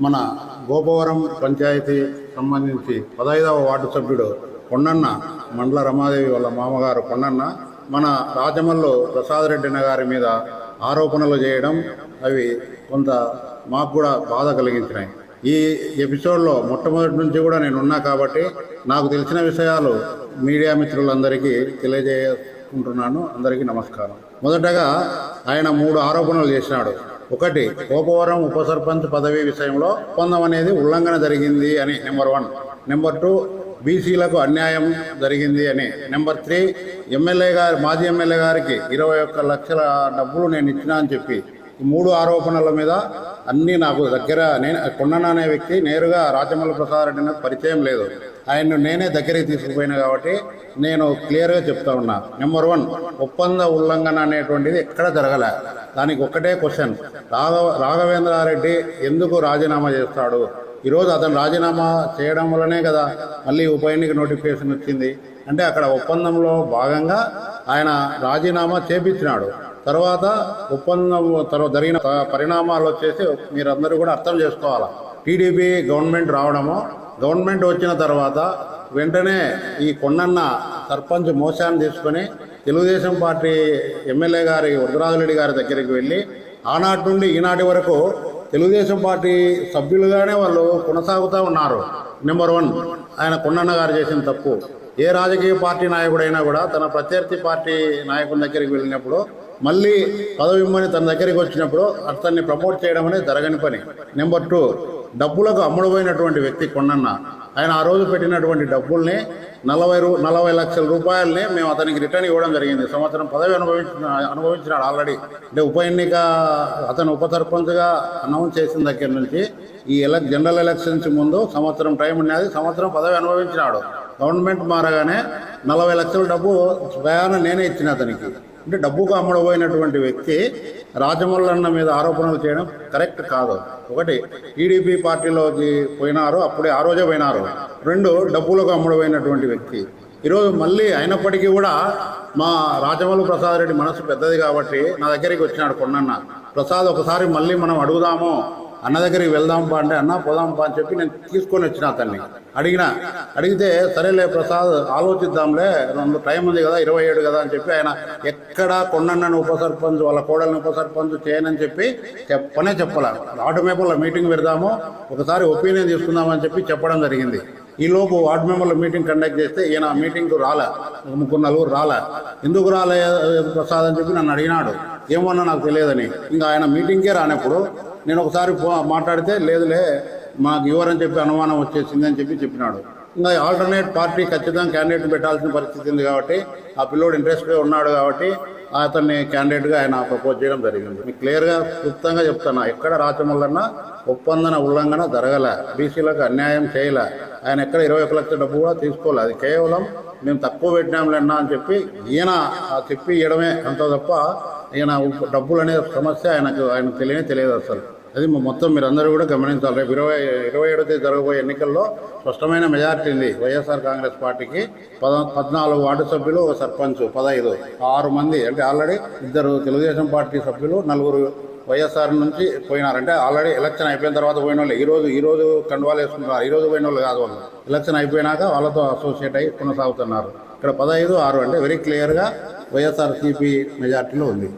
మన గోపవరం పంచాయతీ సంబంధించి పదహైదవ వార్డు సభ్యుడు కొండన్న మండల రమాదేవి వాళ్ళ మామగారు కొండన్న మన రాజమల్లు ప్రసాద్ రెడ్డి గారి మీద ఆరోపణలు చేయడం అవి కొంత మాకు కూడా బాధ కలిగించినాయి. ఈ ఎపిసోడ్లో మొట్టమొదటి నుంచి కూడా నేను ఉన్నా కాబట్టి నాకు తెలిసిన విషయాలు మీడియా మిత్రులందరికీ తెలియజేసుకుంటున్నాను అందరికీ నమస్కారం. మొదటగా ఆయన మూడు ఆరోపణలు చేసినాడు. ఒకటి కోపవరం ఉప సర్పంచ్ పదవి విషయంలో ఒప్పందం అనేది ఉల్లంఘన జరిగింది అని నెంబర్ వన్. నెంబర్ టూ బీసీలకు అన్యాయం జరిగింది అని. నెంబర్ త్రీ ఎమ్మెల్యే గారి మాజీ ఎమ్మెల్యే గారికి ఇరవై ఒక్క లక్షల డబ్బులు నేను ఇచ్చినా అని చెప్పి ఈ మూడు ఆరోపణల మీద అన్నీ నాకు దగ్గర నేను కొండన అనే వ్యక్తి నేరుగా రాజమల్లి ప్రసాద్ రెడ్డి పరిచయం లేదు. ఆయన్ను నేనే దగ్గరికి తీసుకుపోయినా కాబట్టి నేను క్లియర్గా చెప్తా ఉన్నా. నెంబర్ వన్ ఒప్పంద ఉల్లంఘన అనేటువంటిది ఎక్కడ జరగలే. దానికి ఒక్కటే క్వశ్చన్. రాఘవ రాఘవేంద్రారెడ్డి ఎందుకు రాజీనామా చేస్తాడు? ఈరోజు అతను రాజీనామా చేయడం వల్లనే కదా మళ్ళీ ఉప ఎన్నిక నోటిఫికేషన్ వచ్చింది. అంటే అక్కడ ఒప్పందంలో భాగంగా ఆయన రాజీనామా చేపించినాడు. తర్వాత ఒప్పందం తర్వాత జరిగిన పరిణామాలు వచ్చేసి మీరందరూ కూడా అర్థం చేసుకోవాలి. టీడీపీ గవర్నమెంట్ రావడము గవర్నమెంట్ వచ్చిన తర్వాత వెంటనే ఈ కొండన్న సర్పంచ్ మోసాన్ని తీసుకొని తెలుగుదేశం పార్టీ ఎమ్మెల్యే గారి వృద్ధరాజురెడ్డి గారి దగ్గరికి వెళ్ళి ఆనాటి నుండి ఈనాటి వరకు తెలుగుదేశం పార్టీ సభ్యులుగానే వాళ్ళు కొనసాగుతూ ఉన్నారు. నెంబర్ వన్ ఆయన కొండన్న గారు చేసిన తప్పు. ఏ రాజకీయ పార్టీ నాయకుడైనా కూడా తన ప్రత్యర్థి పార్టీ నాయకుని దగ్గరికి వెళ్ళినప్పుడు మళ్ళీ పదవి ఇమ్మని తన దగ్గరికి వచ్చినప్పుడు అతన్ని ప్రమోట్ చేయడం అనేది జరగని పని. నెంబర్ టూ డబ్బులకు అమ్ముడుపోయినటువంటి వ్యక్తి కొండన్న ఆయన ఆ రోజు పెట్టినటువంటి డబ్బుల్ని నలభై రూ నలభై లక్షల రూపాయలని మేము అతనికి రిటర్న్ ఇవ్వడం జరిగింది. సంవత్సరం పదవి అనుభవించిన అనుభవించినాడు ఆల్రెడీ. అంటే ఉప ఎన్నిక అతను ఉప సర్పంచ్గా అనౌన్స్ చేసిన దగ్గర నుంచి ఈ ఎలక్ జనరల్ ఎలక్షన్స్ ముందు సంవత్సరం టైం ఉండేది సంవత్సరం పదవి అనుభవించినాడు. గవర్నమెంట్ మారగానే నలభై లక్షల డబ్బు ప్రయాణం నేనే ఇచ్చిన అతనికి. అంటే డబ్బుకు అమ్ముడబోయినటువంటి వ్యక్తి రాజమౌళన్న మీద ఆరోపణలు చేయడం కరెక్ట్ కాదు. ఒకటి టీడీపీ పార్టీలోకి పోయినారు అప్పుడే ఆ రోజే పోయినారు. రెండు డబ్బులకు అమ్ముడబోయినటువంటి వ్యక్తి. ఈరోజు మళ్ళీ అయినప్పటికీ కూడా మా రాజమౌళి ప్రసాద్ రెడ్డి మనసు పెద్దది కాబట్టి నా దగ్గరికి వచ్చినాడు కొన్నన్న ప్రసాద్ ఒకసారి మళ్ళీ మనం అడుగుదాము. అన్న దగ్గరికి వెళ్దాం పా అంటే అన్న పోదాం పా అని చెప్పి నేను తీసుకొని వచ్చిన అతన్ని. అడిగిన అడిగితే సరేలే ప్రసాద్ ఆలోచిద్దాంలే రెండు టైం ఉంది కదా ఇరవై ఏడు కదా అని చెప్పి ఆయన ఎక్కడ కొండన్నను ఉప సర్పంచ్ వాళ్ళ కోడల్ని ఉప సర్పంచ్ చేయనని చెప్పి చెప్పనే చెప్పాల. వార్డు మెంబర్ల మీటింగ్ పెడదాము ఒకసారి ఒపీనియన్ తీసుకుందామని చెప్పి చెప్పడం జరిగింది. ఈలోపు వార్డ్ వార్డు మెంబర్ల మీటింగ్ కండక్ట్ చేస్తే ఈయన మీటింగ్కు రాలే. ముగ్గురు నలుగురు రాలే. ఎందుకు రాలే ప్రసాద్ అని చెప్పి నన్ను అడిగినాడు. ఏమన్నా నాకు తెలియదని. ఇంకా ఆయన మీటింగ్కే రానప్పుడు నేను ఒకసారి మాట్లాడితే లేదులే మాకు ఇవ్వరని చెప్పి అనుమానం వచ్చేసింది అని చెప్పి చెప్పినాడు. ఇంకా ఆల్టర్నేట్ పార్టీ ఖచ్చితంగా క్యాండిడేట్ పెట్టాల్సిన పరిస్థితి ఉంది కాబట్టి ఆ పిల్లోడు ఇంట్రెస్ట్గా ఉన్నాడు కాబట్టి అతన్ని క్యాండిడేట్గా ఆయన ప్రపోజ్ చేయడం జరిగింది. మీకు క్లియర్గా క్లుప్తంగా చెప్తున్నా ఎక్కడ రాచమల్లన్న ఒప్పందన ఉల్లంఘన జరగలే. బీసీలకు అన్యాయం చేయలే. ఆయన ఎక్కడ ఇరవై ఒక లక్షల డబ్బు కూడా తీసుకోలే. అది కేవలం మేము తక్కువ పెట్టినాంలేనా అని చెప్పి ఈయన చెప్పి ఇవ్వడమే అంత తప్ప ఈయన డబ్బులు అనే సమస్య ఆయనకు ఆయన తెలియనే తెలియదు అసలు. అది మొత్తం మీరు అందరూ కూడా గమనించాలి. రేపు ఇరవై ఇరవై ఏడో తేదీ జరగబోయే ఎన్నికల్లో స్పష్టమైన మెజారిటీ ఉంది. వైఎస్ఆర్ కాంగ్రెస్ పార్టీకి పద పద్నాలుగు వార్డు సభ్యులు ఒక సర్పంచ్ పదహైదు ఆరు మంది. అంటే ఆల్రెడీ ఇద్దరు తెలుగుదేశం పార్టీ సభ్యులు నలుగురు వైఎస్ఆర్ నుంచి పోయినారు. అంటే ఆల్రెడీ ఎలక్షన్ అయిపోయిన తర్వాత పోయిన వాళ్ళు ఈరోజు ఈరోజు కండువాలు వేసుకుంటున్నారు. ఈ రోజు పోయిన వాళ్ళు కాదు వాళ్ళు. ఎలక్షన్ అయిపోయినాక వాళ్ళతో అసోసియేట్ అయ్యి కొనసాగుతున్నారు. ఇక్కడ పదహైదు ఆరు అంటే వెరీ క్లియర్గా వైఎస్ఆర్సీపీ మెజార్టీలో ఉంది.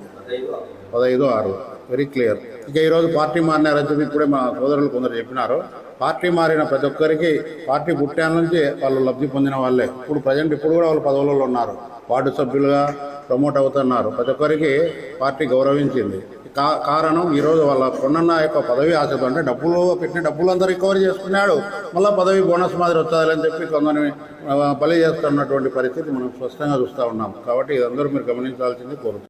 పదహైదు ఆరు. వెరీ క్లియర్ ఇక ఈరోజు పార్టీ మారినారని చెప్పి ఇప్పుడే మా సోదరులు కొందరు చెప్పినారు. పార్టీ మారిన ప్రతి ఒక్కరికి పార్టీ పుట్టాల నుంచి వాళ్ళు లబ్ధి పొందిన వాళ్ళే. ఇప్పుడు ప్రజెంట్ ఇప్పుడు కూడా వాళ్ళు పదవులలో ఉన్నారు. వార్డు సభ్యులుగా ప్రమోట్ అవుతున్నారు. ప్రతి ఒక్కరికి పార్టీ గౌరవించింది. కా కారణం ఈరోజు వాళ్ళ కొన్న యొక్క పదవి ఆశతో అంటే డబ్బులు పెట్టిన డబ్బులు అంతా రికవరీ చేసుకున్నాడు. మళ్ళీ పదవి బోనస్ మాదిరి వచ్చాదని చెప్పి కొందరిని బలి చేస్తున్నటువంటి పరిస్థితి మనం స్పష్టంగా చూస్తూ ఉన్నాం. కాబట్టి ఇదందరూ మీరు గమనించాల్సింది కోరుతున్నాం